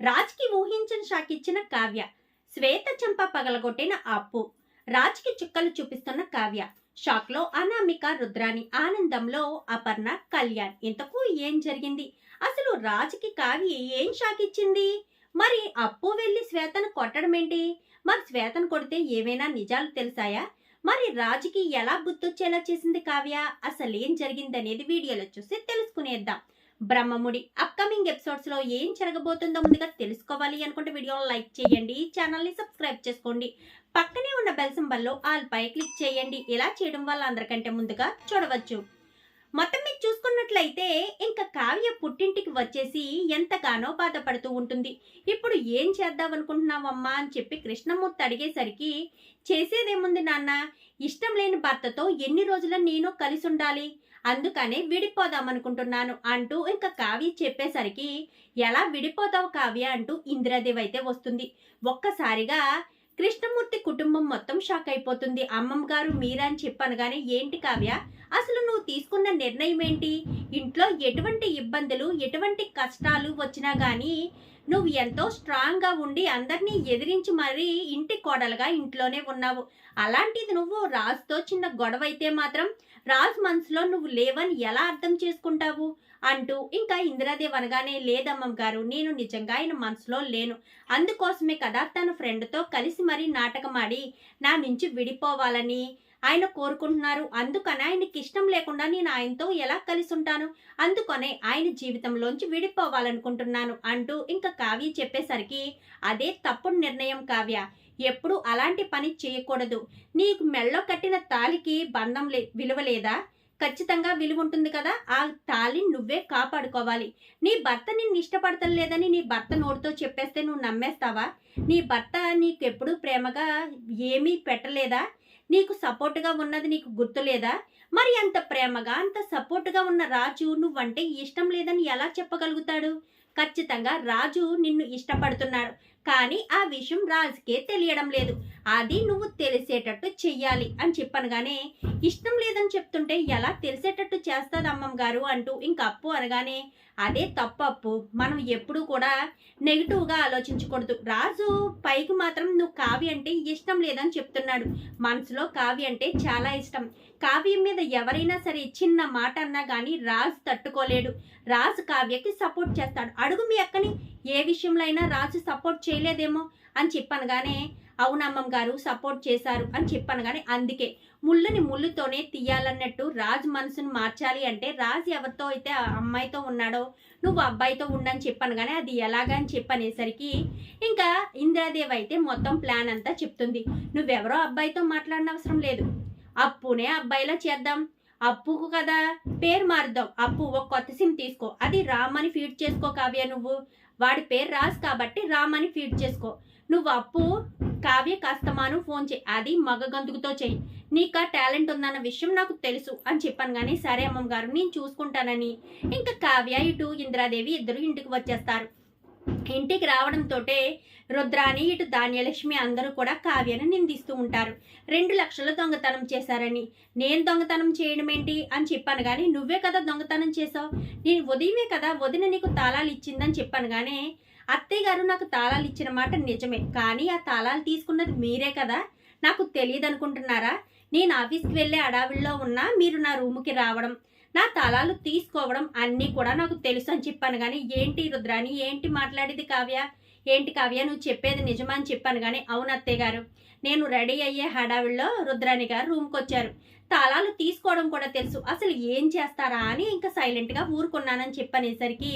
రాజ్కి ఊహించిన షాక్ ఇచ్చిన కావ్య. శ్వేత చెంప పగలగొట్టిన అప్పు. రాజ్కి చుక్కలు చూపిస్తున్న కావ్య. షాక్లో అనామిక రుద్రాని ఆనందంలో అపర్ణ కళ్యాణ్. ఇంతకు ఏం జరిగింది? అసలు రాజ్కి కావ్య ఏం షాక్ ఇచ్చింది మరి అప్పు వెళ్ళి శ్వేతను కొట్టడం ఏంటి? మరి శ్వేతను కొడితే ఏవైనా నిజాలు తెలిసాయా? మరి రాజుకి ఎలా గుర్తొచ్చేలా చేసింది కావ్య? అసలు ఏం జరిగిందనేది వీడియోలో చూసి తెలుసుకునేద్దాం. బ్రహ్మముడి అప్కమింగ్ ఎపిసోడ్స్లో ఏం జరగబోతుందో ముందుగా తెలుసుకోవాలి అనుకుంటే వీడియోని లైక్ చేయండి ఛానల్ని సబ్స్క్రైబ్ చేసుకోండి. పక్కనే ఉన్న బెల్ సింబల్లో ఆల్ పై క్లిక్ చేయండి. ఇలా చేయడం వల్ల అందరికంటే ముందుగా చూడవచ్చు. మొత్తం మీరు చూసుకున్నట్లయితే ఇంకా కావ్య పుట్టింటికి వచ్చేసి ఎంతగానో బాధపడుతూ ఉంటుంది. ఇప్పుడు ఏం చేద్దాం అనుకుంటున్నావమ్మా అని చెప్పి కృష్ణమూర్తి అడిగేసరికి చేసేదేముంది నాన్న? ఇష్టం లేని భర్తతో ఎన్ని రోజుల నేను కలిసి ఉండాలి? అందుకనే విడిపోదాం అనుకుంటున్నాను అంటూ ఇంకా కావ్య చెప్పేసరికి ఎలా విడిపోతావు కావ్య? అంటూ ఇందిరాదేవి అయితే వస్తుంది. ఒక్కసారిగా కృష్ణమూర్తి కుటుంబం మొత్తం షాక్ అయిపోతుంది. అమ్మమ్మ గారు మీరా అని చెప్పనగానే ఏంటి కావ్య? అసలు నువ్వు తీసుకున్న నిర్ణయం ఏంటి? ఇంట్లో ఎటువంటి ఇబ్బందులు ఎటువంటి కష్టాలు వచ్చినా కానీ నువ్వు ఎంతో స్ట్రాంగ్గా ఉండి అందరినీ ఎదిరించి మరీ ఇంటి కోడలుగా ఇంట్లోనే ఉన్నావు. అలాంటిది నువ్వు రాజుతో చిన్న గొడవ అయితే మాత్రం రాజు మనసులో నువ్వు లేవని ఎలా అర్థం చేసుకుంటావు? అంటూ ఇంకా ఇందిరాదేవి అనగానే లేదమ్మ గారు నేను నిజంగా ఆయన మనసులో లేను. అందుకోసమే కదా తన ఫ్రెండ్తో కలిసి మరీ నాటకమాడి నా నుంచి విడిపోవాలని ఆయన కోరుకుంటున్నారు. అందుకని ఆయనకి ఇష్టం లేకుండా నేను ఆయనతో ఎలా కలిసి ఉంటాను? అందుకనే ఆయన జీవితంలోంచి విడిపోవాలనుకుంటున్నాను అంటూ ఇంకా కావ్య చెప్పేసరికి అదే తప్పుడు నిర్ణయం కావ్య. ఎప్పుడు అలాంటి పని చేయకూడదు. నీకు మెళ్ళో కట్టిన తాలికి బంధం లే విలువ లేదా? ఖచ్చితంగా విలువ ఉంటుంది కదా. ఆ తాళిని నువ్వే కాపాడుకోవాలి. నీ భర్త నిన్ను ఇష్టపడతం లేదని నీ భర్త నోటితో చెప్పేస్తే నువ్వు నమ్మేస్తావా? నీ భర్త నీకు ఎప్పుడూ ప్రేమగా ఏమీ పెట్టలేదా? నీకు సపోర్ట్గా ఉన్నది నీకు గుర్తులేదా మరి అంత ప్రేమగా అంత సపోర్ట్గా ఉన్న రాజు నువ్వంటే ఇష్టం లేదని ఎలా చెప్పగలుగుతాడు? ఖచ్చితంగా రాజు నిన్ను ఇష్టపడుతున్నాడు. కానీ ఆ విషయం రాజుకే తెలియడం లేదు. అది నువ్వు తెలిసేటట్టు చెయ్యాలి అని చెప్పనగానే ఇష్టం లేదని చెప్తుంటే ఎలా తెలిసేటట్టు చేస్తుంది అమ్మమ్మ గారు అంటూ ఇంక అప్పు అనగానే అదే తప్పు అప్పు మనం ఎప్పుడూ కూడా నెగిటివ్గా ఆలోచించకూడదు. రాజు పైకి మాత్రం నువ్వు కావ్య అంటే ఇష్టం లేదని చెప్తున్నాడు. మనసులో కావ్య అంటే చాలా ఇష్టం. కావ్యం మీద ఎవరైనా సరే చిన్న మాట అన్నా కానీ రాజు తట్టుకోలేడు. రాజు కావ్యకి సపోర్ట్ చేస్తాడు. అడుగు మీ అక్కని ఏ విషయంలో అయినా రాజు సపోర్ట్ చేయలేదేమో అని చెప్పనగానే అవునమ్మం గారు సపోర్ట్ చేశారు అని చెప్పనగానే అందుకే ముళ్ళుని ముళ్ళుతోనే తీయాలన్నట్టు రాజు మనసును మార్చాలి అంటే రాజు ఎవరితో అయితే ఆ అమ్మాయితో ఉన్నాడో నువ్వు అబ్బాయితో ఉండని చెప్పాను కానీ అది ఎలాగని చెప్పనేసరికి ఇంకా ఇందిరాదేవి అయితే మొత్తం ప్లాన్ అంతా చెప్తుంది. నువ్వెవరో అబ్బాయితో మాట్లాడిన అవసరం లేదు. అప్పునే అబ్బాయిలా చేద్దాం. అప్పుకు కదా పేరు మారుద్దాం. అప్పు ఒక కొత్త సిమ్ తీసుకో. అది రామ్ అని ఫీడ్ చేసుకో కావ్య నువ్వు. వాడి పేరు రాసు కాబట్టి రామ్ అని ఫీడ్ చేసుకో. నువ్వు అప్పు కావ్య కాస్తమాను ఫోన్ చేయి. అది మగ గంతుకుతో చెయ్యి నీకు ఆ టాలెంట్ ఉందన్న విషయం నాకు తెలుసు అని చెప్పాను కానీ సరే అమ్మమ్మ గారు నేను చూసుకుంటానని. ఇంకా కావ్య ఇటు ఇందిరాదేవి ఇద్దరు ఇంటికి వచ్చేస్తారు. ఇంటికి రావడంతోటే రుద్రాని ఇటు ధాన్యలక్ష్మి అందరూ కూడా కావ్యను నిందిస్తూ ఉంటారు. రెండు లక్షలు దొంగతనం చేశారని. నేను దొంగతనం చేయడం ఏంటి అని చెప్పాను కానీ నువ్వే కదా దొంగతనం చేసావు నేను ఉదయమే కదా వదిన నీకు తాళాలు ఇచ్చిందని చెప్పాను కానీ అత్తయ్య గారు నాకు తాళాలు ఇచ్చిన మాట నిజమే. కానీ ఆ తాళాలు తీసుకున్నది మీరే కదా. నాకు తెలియదు అనుకుంటున్నారా నేను ఆఫీస్కి వెళ్ళే అడావిల్లో ఉన్నా మీరు నా రూముకి రావడం. నా తాళాలు తీసుకోవడం అన్నీ కూడా నాకు తెలుసు అని చెప్పాను కానీ ఏంటి రుద్రాని ఏంటి మాట్లాడేది కావ్య? ఏంటి కావ్య? నువ్వు చెప్పేది నిజమా అని చెప్పాను కానీ అవును అత్తయ్య గారు. నేను రెడీ అయ్యే హడావిడిలో రుద్రాణి గారు రూమ్కి వచ్చారు. తాళాలు తీసుకోవడం కూడా తెలుసు. అసలు ఏం చేస్తారా అని ఇంకా సైలెంట్గా ఊరుకున్నానని చెప్పనేసరికి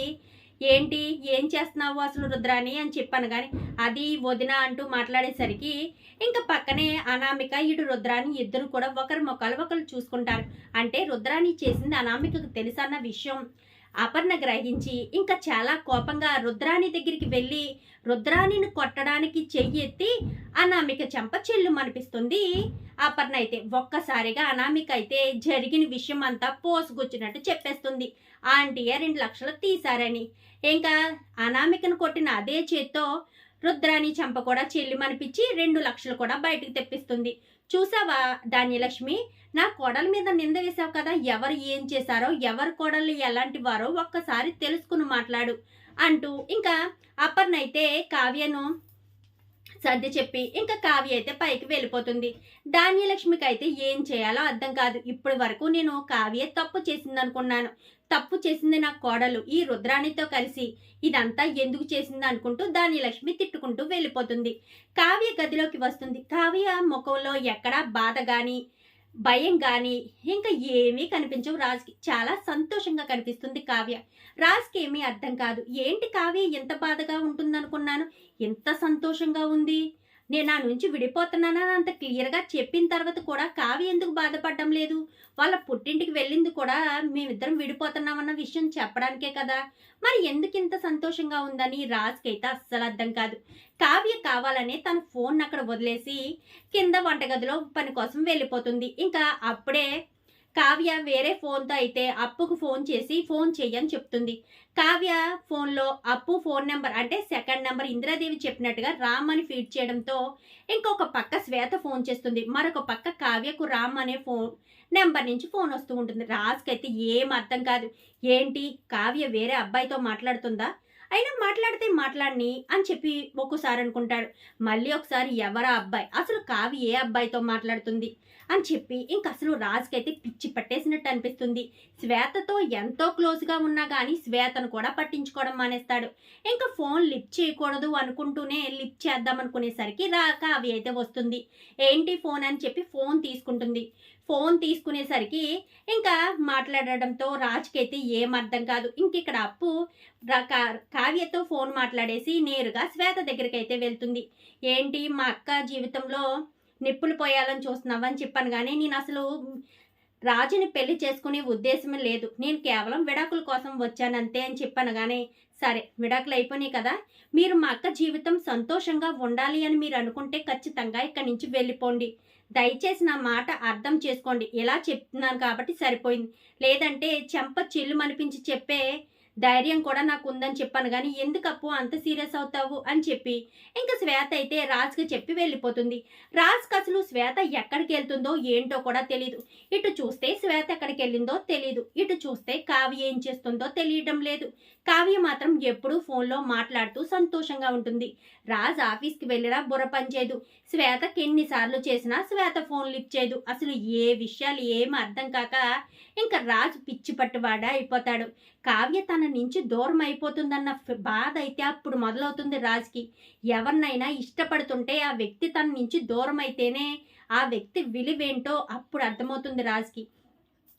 ఏంటి? ఏం చేస్తున్నావు అసలు రుద్రాని అని చెప్పాను కానీ అది వదిన అంటూ మాట్లాడేసరికి ఇంకా పక్కనే అనామిక ఇటు రుద్రాని ఇద్దరు కూడా ఒకరి మొక్కలు ఒకరు చూసుకుంటారు. అంటే రుద్రాని చేసింది అనామికకు తెలుసన్న విషయం. అపర్ణ గ్రహించి ఇంకా చాలా కోపంగా రుద్రాని దగ్గరికి వెళ్ళి రుద్రాణిని కొట్టడానికి చెయ్యెత్తి అనామిక చెంప చెల్లు అనిపిస్తుంది అపర్ణ అయితే ఒక్కసారిగా అనామిక అయితే జరిగిన విషయం అంతా పోసుకొచ్చినట్టు చెప్పేస్తుంది. ఆంటీయే రెండు లక్షలు తీశారని. ఇంకా అనామికను కొట్టిన అదే చేత్తో రుద్రాణి చెంప కూడా చెల్లిమనిపించి రెండు లక్షలు కూడా బయటికి తెప్పిస్తుంది. చూసావా ధాన్యలక్ష్మి? నా కోడల మీద నింద వేశావు కదా ఎవరు ఏం చేశారో ఎవరి కోడళ్ళు ఎలాంటి వారో ఒక్కసారి తెలుసుకుని మాట్లాడు. అంటూ ఇంకా అపర్ణ అయితే కావ్యను సర్ది చెప్పి ఇంకా కావ్య అయితే పైకి వెళ్ళిపోతుంది. ధాన్యలక్ష్మికి అయితే ఏం చేయాలో అర్థం కాదు. ఇప్పటి వరకు నేను కావ్య తప్పు చేసింది అనుకున్నాను తప్పు చేసింది నా కోడలు ఈ రుద్రాణితో కలిసి. ఇదంతా ఎందుకు చేసింది అనుకుంటూ ధాన్యలక్ష్మి తిట్టుకుంటూ వెళ్ళిపోతుంది. కావ్య గదిలోకి వస్తుంది. కావ్య ముఖంలో ఎక్కడా బాధ కానీ భయం కానీ ఇంకా ఏమీ కనిపించవు రాజ్కి. చాలా సంతోషంగా కనిపిస్తుంది కావ్య. రాజ్కి ఏమీ అర్థం కాదు. ఏంటి కావ్య? ఎంత బాధగా ఉంటుందనుకున్నాను. ఎంత సంతోషంగా ఉంది? నేను నా నుంచి విడిపోతున్నానని అంత క్లియర్గా చెప్పిన తర్వాత కూడా కావి ఎందుకు బాధపడడం లేదు? వాళ్ళ పుట్టింటికి వెళ్ళింది కూడా మేమిద్దరం విడిపోతున్నామన్న విషయం చెప్పడానికే కదా. మరి ఎందుకు ఇంత సంతోషంగా ఉందని రాజ్కి అయితే అస్సలు అర్థం కాదు. కావ్య కావాలనే తన ఫోన్ అక్కడ వదిలేసి కింద వంటగదిలో పని కోసం వెళ్ళిపోతుంది. ఇంకా అప్పుడే కావ్య వేరే ఫోన్తో అయితే అప్పుకు ఫోన్ చేసి ఫోన్ చెయ్యని చెప్తుంది. కావ్య ఫోన్లో అప్పు ఫోన్ నెంబర్ అంటే సెకండ్ నెంబర్ ఇందిరాదేవి చెప్పినట్టుగా రామ్ అని ఫీడ్ చేయడంతో ఇంకొక పక్క శ్వేత ఫోన్ చేస్తుంది. మరొక పక్క కావ్యకు రామ్ అనే ఫోన్ నెంబర్ నుంచి ఫోన్ వస్తూ ఉంటుంది. రాజ్కైతే ఏం అర్థం కాదు. ఏంటి? కావ్య వేరే అబ్బాయితో మాట్లాడుతుందా? అయినా మాట్లాడితే మాట్లాడిని అని చెప్పి ఒక్కోసారి అనుకుంటాడు. మళ్ళీ ఒకసారి ఎవరా అబ్బాయి? అసలు కావి ఏ అబ్బాయితో మాట్లాడుతుంది? అని చెప్పి ఇంక అసలు రాజుకైతే పిచ్చి పట్టేసినట్టు అనిపిస్తుంది. శ్వేతతో ఎంతో క్లోజ్గా ఉన్నా కానీ శ్వేతను కూడా పట్టించుకోవడం మానేస్తాడు. ఇంకా ఫోన్ లిఫ్ట్ చేయకూడదు అనుకుంటూనే లిఫ్ట్ చేద్దాం అనుకునేసరికి రాక అవి అయితే వస్తుంది. ఏంటి ఫోన్ అని చెప్పి ఫోన్ తీసుకుంటుంది. ఫోన్ తీసుకునేసరికి ఇంకా మాట్లాడడంతో రాజుకైతే ఏం అర్థం కాదు. ఇంక ఇక్కడ అప్పు కావ్యతో ఫోన్ మాట్లాడేసి నేరుగా శ్వేత దగ్గరికి అయితే వెళ్తుంది. ఏంటి మా అక్క జీవితంలో నిప్పులు పోయాలని చూస్తున్నావని చెప్పాను కానీ నేను అసలు రాజుని పెళ్ళి చేసుకునే ఉద్దేశం లేదు. నేను కేవలం విడాకుల కోసం వచ్చానంతే అని చెప్పాను కానీ సరే విడాకులు అయిపోయినాయి కదా. మీరు మా అక్క జీవితం సంతోషంగా ఉండాలి అని మీరు అనుకుంటే ఖచ్చితంగా ఇక్కడి నుంచి వెళ్ళిపోండి. దయచేసి నా మాట అర్థం చేసుకోండి. ఇలా చెప్తున్నాను కాబట్టి సరిపోయింది. లేదంటే చెంప చిల్లు అనిపించి చెప్పే ధైర్యం కూడా నాకు ఉందని చెప్పాను కానీ ఎందుకు అప్పు అంత సీరియస్ అవుతావు అని చెప్పి. ఇంకా శ్వేత అయితే రాజ్కి చెప్పి వెళ్ళిపోతుంది. రాజ్కి అసలు శ్వేత ఎక్కడికి వెళ్తుందో ఏంటో కూడా తెలియదు ఇటు చూస్తే శ్వేత ఎక్కడికి వెళ్ళిందో తెలియదు ఇటు చూస్తే కావ్య ఏం చేస్తుందో తెలియడం లేదు. కావ్య మాత్రం ఎప్పుడూ ఫోన్లో మాట్లాడుతూ సంతోషంగా ఉంటుంది. రాజ్ ఆఫీస్కి వెళ్ళినా బుర్ర పనిచేయదు శ్వేతకి ఎన్నిసార్లు చేసినా శ్వేత ఫోన్ లిఫ్ట్ చేయదు. అసలు ఏ విషయాలు ఏం అర్థం కాక ఇంకా రాజు పిచ్చి పట్టువాడా అయిపోతాడు. కావ్య తన నుంచి దూరం అయిపోతుందన్న బాధ అయితే అప్పుడు మొదలవుతుంది రాజ్కి. ఎవరినైనా ఇష్టపడుతుంటే ఆ వ్యక్తి తన నుంచి దూరం అయితేనే ఆ వ్యక్తి విలువేంటో అప్పుడు అర్థమవుతుంది రాజ్కి.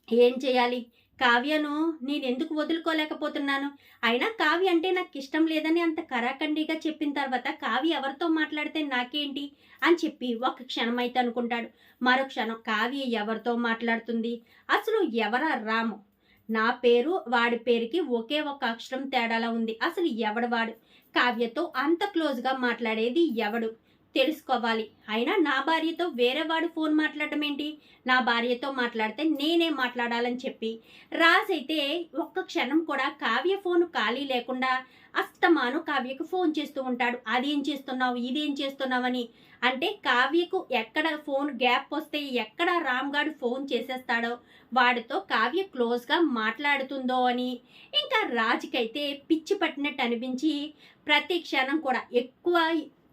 ఏం చేయాలి? కావ్యను నేను ఎందుకు వదులుకోలేకపోతున్నాను? అయినా కావ్య అంటే నాకు ఇష్టం లేదని అంత కరాఖండిగా చెప్పిన తర్వాత కావ్య ఎవరితో మాట్లాడితే నాకేంటి అని చెప్పి ఒక క్షణం అయితే అనుకుంటాడు. మరో క్షణం కావ్య ఎవరితో మాట్లాడుతుంది? అసలు ఎవరా రాము? నా పేరు వాడి పేరుకి ఒకే ఒక అక్షరం తేడాలా ఉంది. అసలు ఎవడు వాడు? కావ్యతో అంత క్లోజ్గా మాట్లాడేది ఎవడు? తెలుసుకోవాలి. అయినా నా భార్యతో వేరే వాడు ఫోన్ మాట్లాడడం ఏంటి? నా భార్యతో మాట్లాడితే నేనే మాట్లాడాలని చెప్పి. రాజ్ అయితే ఒక్క క్షణం కూడా కావ్య ఫోన్ ఖాళీ లేకుండా అస్తమాను కావ్యకు ఫోన్ చేస్తూ ఉంటాడు. అదేం చేస్తున్నావు? ఇదేం చేస్తున్నావని? అంటే కావ్యకు ఎక్కడ ఫోన్ గ్యాప్ వస్తే ఎక్కడ రామ్గాడు ఫోన్ చేసేస్తాడో వాడితో కావ్య క్లోజ్గా మాట్లాడుతుందో అని. ఇంకా రాజుకైతే పిచ్చి పట్టినట్టు అనిపించి ప్రతి క్షణం కూడా ఎక్కువ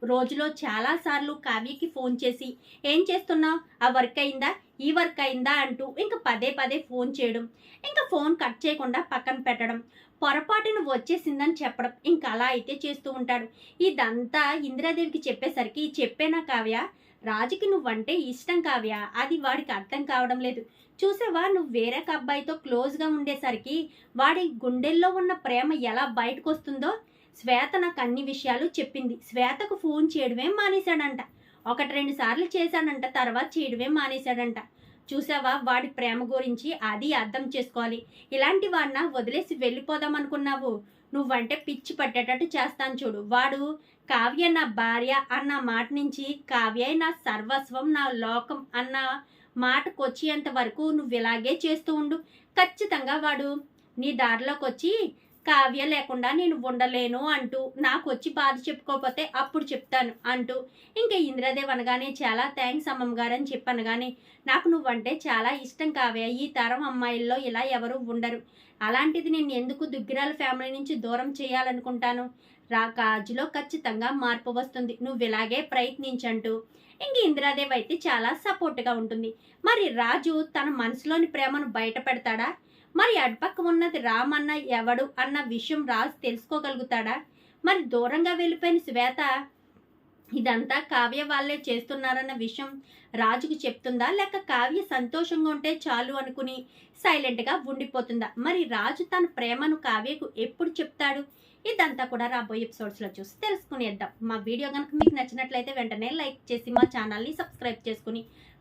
రోజులో చాలాసార్లు కావ్యకి ఫోన్ చేసి ఏం చేస్తున్నావు? ఆ వర్క్ అయిందా? ఈ వర్క్ అయిందా? అంటూ ఇంకా పదే పదే ఫోన్ చేయడం ఇంకా ఫోన్ కట్ చేయకుండా పక్కన పెట్టడం పొరపాటును వచ్చేసిందని చెప్పడం ఇంకా అలా అయితే చేస్తూ ఉంటాడు. ఇదంతా ఇందిరాదేవికి చెప్పేసరికి చెప్పేనా కావ్య? రాజుకి నువ్వంటే ఇష్టం కావ్య. అది వాడికి అర్థం కావడం లేదు. చూసావా? నువ్వు వేరే ఒక అబ్బాయితో క్లోజ్గా ఉండేసరికి వాడి గుండెల్లో ఉన్న ప్రేమ ఎలా బయటకు వస్తుందో శ్వేత నాకు అన్ని విషయాలు చెప్పింది. శ్వేతకు ఫోన్ చేయడమే మానేశాడంట. ఒకటి రెండు సార్లు చేశాడంట తర్వాత చేయడమే మానేశాడంట. చూసావా? వాడి ప్రేమ గురించి అది అర్థం చేసుకోవాలి. ఇలాంటి వాడిన వదిలేసి వెళ్ళిపోదాం అనుకున్నావు. నువ్వంటే పిచ్చి పట్టేటట్టు చేస్తాను చూడు. వాడు కావ్య నా భార్య అన్న మాట నుంచి కావ్య నా సర్వస్వం నా లోకం అన్న మాటకు వచ్చేంత వరకు నువ్వు ఇలాగే చేస్తూ ఉండు. ఖచ్చితంగా వాడు నీ దారిలోకి వచ్చి కావ్య లేకుండా నేను ఉండలేను అంటూ నాకు వచ్చి బాధ చెప్పుకోకపోతే అప్పుడు చెప్తాను అంటూ. ఇంకా ఇంద్రదేవ్ అనగానే చాలా థ్యాంక్స్ అమ్మమ్మ గారు అని చెప్పనగానే కానీ నాకు నువ్వంటే చాలా ఇష్టం కావ్య. ఈ తరం అమ్మాయిల్లో ఇలా ఎవరు ఉండరు. అలాంటిది నేను ఎందుకు దుగ్గిరాల ఫ్యామిలీ నుంచి దూరం చేయాలనుకుంటాను? రా కాజులో ఖచ్చితంగా మార్పు వస్తుంది. నువ్వు ఇలాగే ప్రయత్నించంటూ. ఇంక ఇందిరాదేవి అయితే చాలా సపోర్ట్గా ఉంటుంది. మరి రాజు తన మనసులోని ప్రేమను బయట పెడతాడా? మరి అడ్పక్క ఉన్నది రామన్న ఎవడు అన్న విషయం రాజు తెలుసుకోగలుగుతాడా? మరి దూరంగా వెళ్ళిపోయిన శ్వేత ఇదంతా కావ్య వాళ్ళే చేస్తున్నారన్న విషయం రాజుకు చెప్తుందా? లేక కావ్య సంతోషంగా ఉంటే చాలు అనుకుని సైలెంట్గా ఉండిపోతుందా? మరి రాజు తన ప్రేమను కావ్యకు ఎప్పుడు చెప్తాడు? ఇదంతా కూడా రాబోయే ఎపిసోడ్స్లో చూసి తెలుసుకునేద్దాం. మా వీడియో కనుక మీకు నచ్చినట్లయితే వెంటనే లైక్ చేసి మా ఛానల్ని సబ్స్క్రైబ్ చేసుకుని